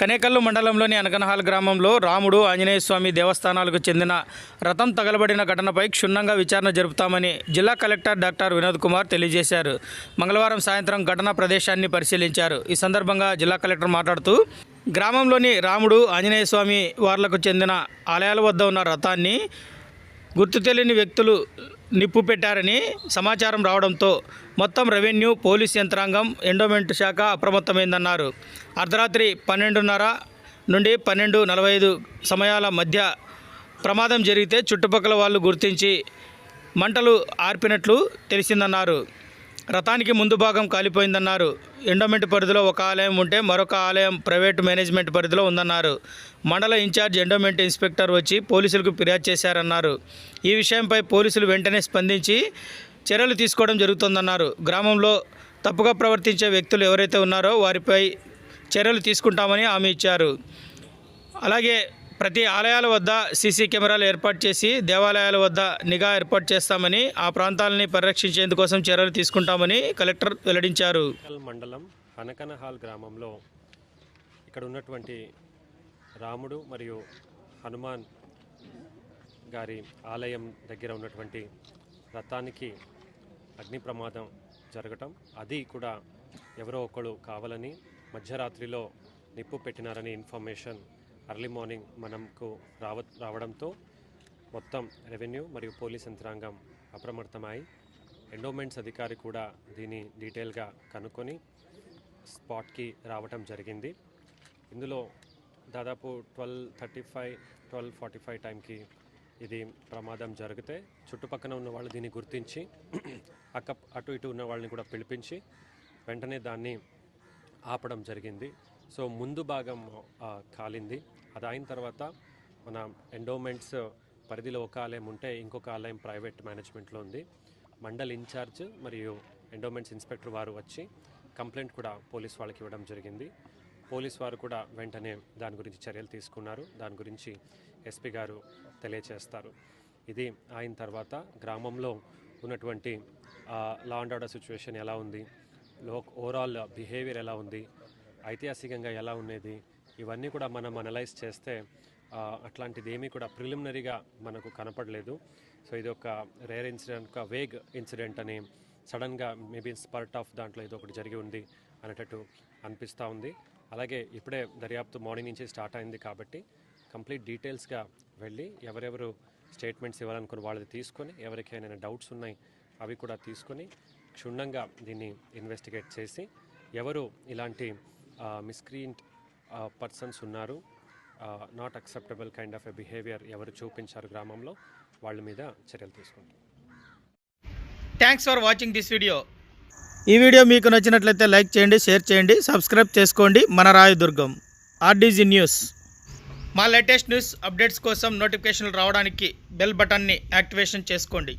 కనేకల్లు మండలంలోని అనగనహాల్ గ్రామంలో రాముడు ఆంజనేయ స్వామి దేవస్థానాలకు చెందిన రథం తగలబడిన ఘటనపై క్షుణ్ణంగా విచారణ జరుపుతామని జిల్లా కలెక్టర్ డాక్టర్ వినోద్ కుమార్ తెలియజేశారు. మంగళవారం సాయంత్రం ఘటనా ప్రదేశాన్ని పరిశీలించారు. ఈ సందర్భంగా జిల్లా కలెక్టర్ మాట్లాడుతూ గ్రామంలోని రాముడు ఆంజనేయ స్వామి వార్లకు చెందిన ఆలయాల వద్ద ఉన్న రథాన్ని గుర్తు తెలియని వ్యక్తులు నిప్పు పెట్టారని సమాచారం రావడంతో మొత్తం రెవెన్యూ పోలీస్ యంత్రాంగం ఎండోమెంట్ శాఖ అప్రమత్తమైందన్నారు. అర్ధరాత్రి పన్నెండున్నర నుండి పన్నెండు నలభై ఐదు సమయాల మధ్య ప్రమాదం జరిగితే చుట్టుపక్కల వాళ్ళు గుర్తించి మంటలు ఆర్పినట్లు తెలిసిందన్నారు. రథానికి ముందు భాగం కాలిపోయిందన్నారు. ఎండోమెంట్ పరిధిలో ఒక ఆలయం ఉంటే మరొక ఆలయం ప్రైవేట్ మేనేజ్మెంట్ పరిధిలో ఉందన్నారు. మండల ఇన్ఛార్జ్ ఎండోమెంట్ ఇన్స్పెక్టర్ వచ్చి పోలీసులకు ఫిర్యాదు చేశారన్నారు. ఈ విషయంపై పోలీసులు వెంటనే స్పందించి చర్యలు తీసుకోవడం జరుగుతుందన్నారు. గ్రామంలో తప్పుగా ప్రవర్తించే వ్యక్తులు ఎవరైతే ఉన్నారో వారిపై చర్యలు తీసుకుంటామని హామీ ఇచ్చారు. అలాగే ప్రతి ఆలయాల వద్ద సీసీ కెమెరాలు ఏర్పాటు చేసి దేవాలయాల వద్ద నిఘా ఏర్పాటు చేస్తామని ఆ ప్రాంతాలని పరిరక్షించేందుకోసం చర్యలు తీసుకుంటామని కలెక్టర్ వెల్లడించారు. మండలం హనకనహాల్ గ్రామంలో ఇక్కడ ఉన్నటువంటి రాముడు మరియు హనుమాన్ గారి ఆలయం దగ్గర ఉన్నటువంటి రథానికి అగ్ని ప్రమాదం జరగటం అది కూడా ఎవరో ఒకరు కావాలని మధ్యరాత్రిలో నిప్పు పెట్టినారని ఇన్ఫర్మేషన్ అర్లీ మార్నింగ్ మనకు రావ రావడంతో మొత్తం రెవెన్యూ మరియు పోలీస్ యంత్రాంగం అప్రమత్తమై ఎండోమెంట్స్ అధికారి కూడా దీన్ని డీటెయిల్గా కనుక్కొని స్పాట్కి రావటం జరిగింది ఇందులో దాదాపు twelve thirty five twelve forty five టైంకి ఇది ప్రమాదం జరిగితే చుట్టుపక్కన ఉన్న వాళ్ళు దీన్ని గుర్తించి అక్క అటు ఇటు ఉన్న వాళ్ళని కూడా పిలిపించి వెంటనే దాన్ని ఆపడం జరిగింది సో ముందు భాగం కాలింది. అది అయిన తర్వాత మన ఎండోమెంట్స్ పరిధిలో ఒక ఆలయం ఉంటే ఇంకొక ఆలయం ప్రైవేట్ మేనేజ్మెంట్లో ఉంది. మండల్ ఇన్ఛార్జ్ మరియు ఎండోమెంట్స్ ఇన్స్పెక్టర్ వారు వచ్చి కంప్లైంట్ కూడా పోలీస్ వాళ్ళకి ఇవ్వడం జరిగింది. పోలీస్ వారు కూడా వెంటనే దాని గురించి చర్యలు తీసుకున్నారు. దాని గురించి ఎస్పీ గారు తెలియచేస్తారు. ఇది అయిన తర్వాత గ్రామంలో ఉన్నటువంటి లా అండ్ ఆర్డర్ సిచ్యువేషన్ ఎలా ఉంది? లో ఓవరాల్ బిహేవియర్ ఎలా ఉంది? ఐతిహాసికంగా ఎలా ఉండేది? ఇవన్నీ కూడా మనం అనలైజ్ చేస్తే అట్లాంటిది ఏమీ కూడా ప్రిలిమినరీగా మనకు కనపడలేదు. సో ఇది ఒక రేర్ ఇన్సిడెంట్ ఒక వేగ్ ఇన్సిడెంట్ అని సడన్గా మేబీ స్పర్ట్ ఆఫ్ దాంట్లో ఏదో ఒకటి జరిగి ఉంది అనేటట్టు అనిపిస్తూ ఉంది. అలాగే ఇప్పుడే దర్యాప్తు మార్నింగ్ నుంచి స్టార్ట్ అయింది కాబట్టి కంప్లీట్ డీటెయిల్స్గా వెళ్ళి ఎవరెవరు స్టేట్మెంట్స్ ఇవ్వాలనుకుని వాళ్ళది తీసుకొని ఎవరికైనా డౌట్స్ ఉన్నాయి అవి కూడా తీసుకొని క్షుణ్ణంగా దీన్ని ఇన్వెస్టిగేట్ చేసి ఎవరు ఇలాంటి మిస్క్రీంట్ పర్సన్స్ ఉన్నారు. Not acceptable kind of a behaviour ఎవరు చూపించారు గ్రామంలో వాళ్ళ మీద చర్యలు తీసుకుంటారు thanks for watching this video ఈ వీడియో మీకు నచ్చినట్లయితే లైక్ చేయండి షేర్ చేయండి సబ్స్క్రైబ్ చేసుకోండి. మన రాయదుర్గం ఆర్డీజీ న్యూస్ మా లేటెస్ట్ న్యూస్ అప్డేట్స్ కోసం నోటిఫికేషన్లు రావడానికి బెల్ బటన్ని యాక్టివేషన్ చేసుకోండి.